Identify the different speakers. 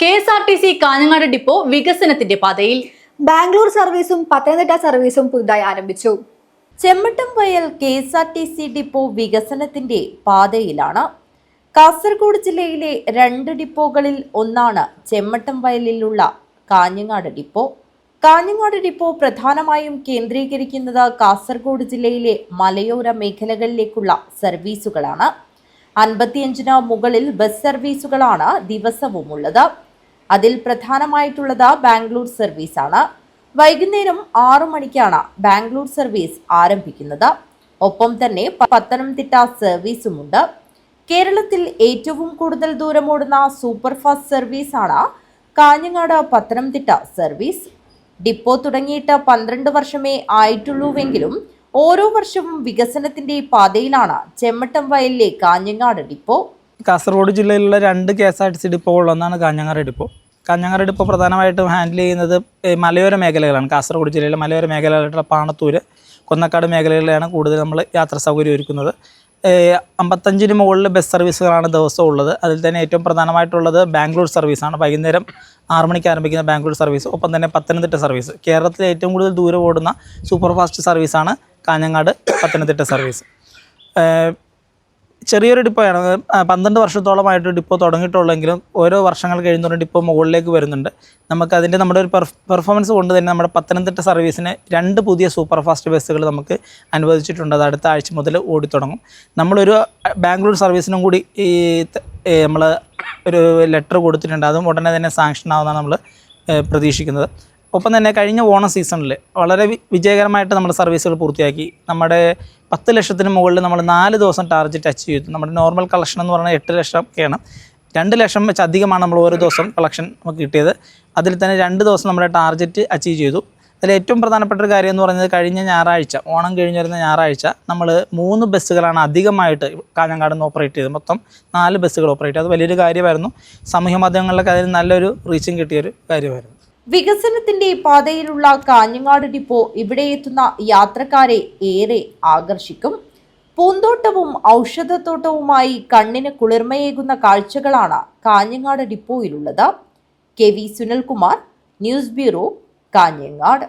Speaker 1: K S R T C Kanhangad depot വികസനത്തിന്റെ പാതയിൽ.
Speaker 2: ബാംഗ്ലൂർ സർവീസും പത്തനംതിട്ട സർവീസും പുതുതായി ആരംഭിച്ചു.
Speaker 3: Chemmattam Vayal K S R T C depot വികസനത്തിന്റെ പാതയിലാണ്. കാസർഗോഡ് ജില്ലയിലെ രണ്ട് ഡിപ്പോകളിൽ ഒന്നാണ് ചെമ്മട്ടം വയലിലുള്ള കാഞ്ഞങ്ങാട് ഡിപ്പോ. കാഞ്ഞങ്ങാട് ഡിപ്പോ പ്രധാനമായും കേന്ദ്രീകരിക്കുന്നത് കാസർഗോഡ് ജില്ലയിലെ മലയോര മേഖലകളിലേക്കുള്ള സർവീസുകളാണ്. അൻപത്തിയഞ്ചിന് മുകളിൽ ബസ് സർവീസുകളാണ് ദിവസവുമുള്ളത്. അതിൽ പ്രധാനമായിട്ടുള്ളത് ബാംഗ്ലൂർ സർവീസ് ആണ്. വൈകുന്നേരം ആറു മണിക്കാണ് ബാംഗ്ലൂർ സർവീസ് ആരംഭിക്കുന്നത്. ഒപ്പം തന്നെ പത്തനംതിട്ട സർവീസുമുണ്ട് കേരളത്തിൽ ഏറ്റവും കൂടുതൽ ദൂരമോടുന്ന സൂപ്പർ സൂപ്പർഫാസ്റ്റ് ആണ് കാഞ്ഞങ്ങാട് പത്തനംതിട്ട സർവീസ് ഡിപ്പോ തുടങ്ങിയിട്ട് പന്ത്രണ്ട് വർഷമേ ആയിട്ടുള്ളൂവെങ്കിലും ഓരോ വർഷവും വികസനത്തിന്റെ പാതയിലാണ് ചെമ്മട്ടം വയലിലെ കാഞ്ഞങ്ങാട് ഡിപ്പോ.
Speaker 4: കാസർഗോഡ് ജില്ലയിലുള്ള രണ്ട് K S R T C depot ഉള്ളതാണ് കാഞ്ഞങ്ങാട് ഡിപ്പോ. കാഞ്ഞങ്ങാട് ഇപ്പോൾ പ്രധാനമായിട്ടും ഹാൻഡിൽ ചെയ്യുന്നത് മലയോര മേഖലകളാണ്. കാസർഗോഡ് ജില്ലയിലെ മലയോര മേഖലകളായിട്ടുള്ള പാണത്തൂര് കൊന്നക്കാട് മേഖലകളിലാണ് കൂടുതൽ നമ്മൾ യാത്രാ സൗകര്യം ഒരുക്കുന്നത്. അമ്പത്തഞ്ചിന് മുകളിൽ ബസ് സർവീസുകളാണ് ദിവസവും ഉള്ളത്. അതിൽ തന്നെ ഏറ്റവും പ്രധാനമായിട്ടുള്ളത് ബാംഗ്ലൂർ സർവീസാണ് വൈകുന്നേരം ആറ് മണിക്ക് ആരംഭിക്കുന്ന ബാംഗ്ലൂർ സർവീസ് ഒപ്പം തന്നെ പത്തനംതിട്ട സർവീസ് കേരളത്തിലെ ഏറ്റവും കൂടുതൽ ദൂരം ഓടുന്ന സൂപ്പർ ഫാസ്റ്റ് സർവീസാണ് കാഞ്ഞങ്ങാട് പത്തനംതിട്ട സർവീസ് ചെറിയൊരു ഡിപ്പോയാണ് പന്ത്രണ്ട് വർഷത്തോളമായിട്ട് ഡിപ്പോ തുടങ്ങിയിട്ടുള്ളെങ്കിലും ഓരോ വർഷങ്ങൾ കഴിയുന്നതോറും ഡിപ്പോ മുകളിലേക്ക് വരുന്നുണ്ട്. നമുക്ക് അതിന്റെ നമ്മുടെ ഒരു പെർഫോമൻസ് കൊണ്ട് തന്നെ നമ്മുടെ പത്തനംതിട്ട സർവീസിന് രണ്ട് പുതിയ സൂപ്പർ ഫാസ്റ്റ് ബസ്സുകൾ നമുക്ക് അനുവദിച്ചിട്ടുണ്ട്. അത് അടുത്ത ആഴ്ച മുതൽ ഓടിത്തുടങ്ങും. നമ്മളൊരു ബാംഗ്ലൂർ സർവീസിനും കൂടി ഈ നമ്മൾ ഒരു ലെറ്റർ കൊടുത്തിട്ടുണ്ട്. അതും ഉടനെ തന്നെ സാങ്ഷൻ ആവുന്നതാണ് നമ്മൾ പ്രതീക്ഷിക്കുന്നത്. ഒപ്പം തന്നെ കഴിഞ്ഞ ഓണം സീസണിൽ വളരെ വിജയകരമായിട്ട് നമ്മുടെ സർവീസുകൾ പൂർത്തിയാക്കി. നമ്മുടെ പത്ത് ലക്ഷത്തിന് മുകളിൽ നമ്മൾ നാല് ദിവസം ടാർജറ്റ് ടച്ച് ചെയ്തു. നമ്മുടെ നോർമൽ കളക്ഷൻ എന്ന് പറഞ്ഞാൽ എട്ട് ലക്ഷം ഒക്കെയാണ്. രണ്ട് ലക്ഷം വെച്ച് അധികമാണ് നമ്മൾ ഓരോ ദിവസം കളക്ഷൻ നമുക്ക് കിട്ടിയത്. അതിൽ തന്നെ രണ്ട് ദിവസം നമ്മുടെ ടാർജറ്റ് അച്ചീവ് ചെയ്തു. അതിൽ ഏറ്റവും പ്രധാനപ്പെട്ട ഒരു കാര്യം എന്ന് പറയുന്നത് കഴിഞ്ഞ ഞായറാഴ്ച ഓണം കഴിഞ്ഞു വരുന്ന ഞായറാഴ്ച നമ്മൾ മൂന്ന് ബസ്സുകളാണ് അധികമായിട്ട് കാഞ്ഞങ്ങാട് നിന്ന് ഓപ്പറേറ്റ് ചെയ്തത്. മൊത്തം നാല് ബസ്സുകൾ ഓപ്പറേറ്റ് ചെയ്തത് അത് വലിയൊരു കാര്യമായിരുന്നു. സാമൂഹ്യ മാധ്യമങ്ങളിലൊക്കെ അതിന് നല്ലൊരു റീച്ചിങ് കിട്ടിയൊരു കാര്യമായിരുന്നു.
Speaker 3: വികസനത്തിന്റെ പാതയിലുള്ള കാഞ്ഞങ്ങാട് ഡിപ്പോ ഇവിടെ എത്തുന്ന യാത്രക്കാരെ ഏറെ ആകർഷിക്കും. പൂന്തോട്ടവും ഔഷധത്തോട്ടവുമായി കണ്ണിന് കുളിർമയേകുന്ന കാഴ്ചകളാണ് Kanhangad ഡിപ്പോയിലുള്ളത്. K V Sunilkumar news bureau Kanhangad.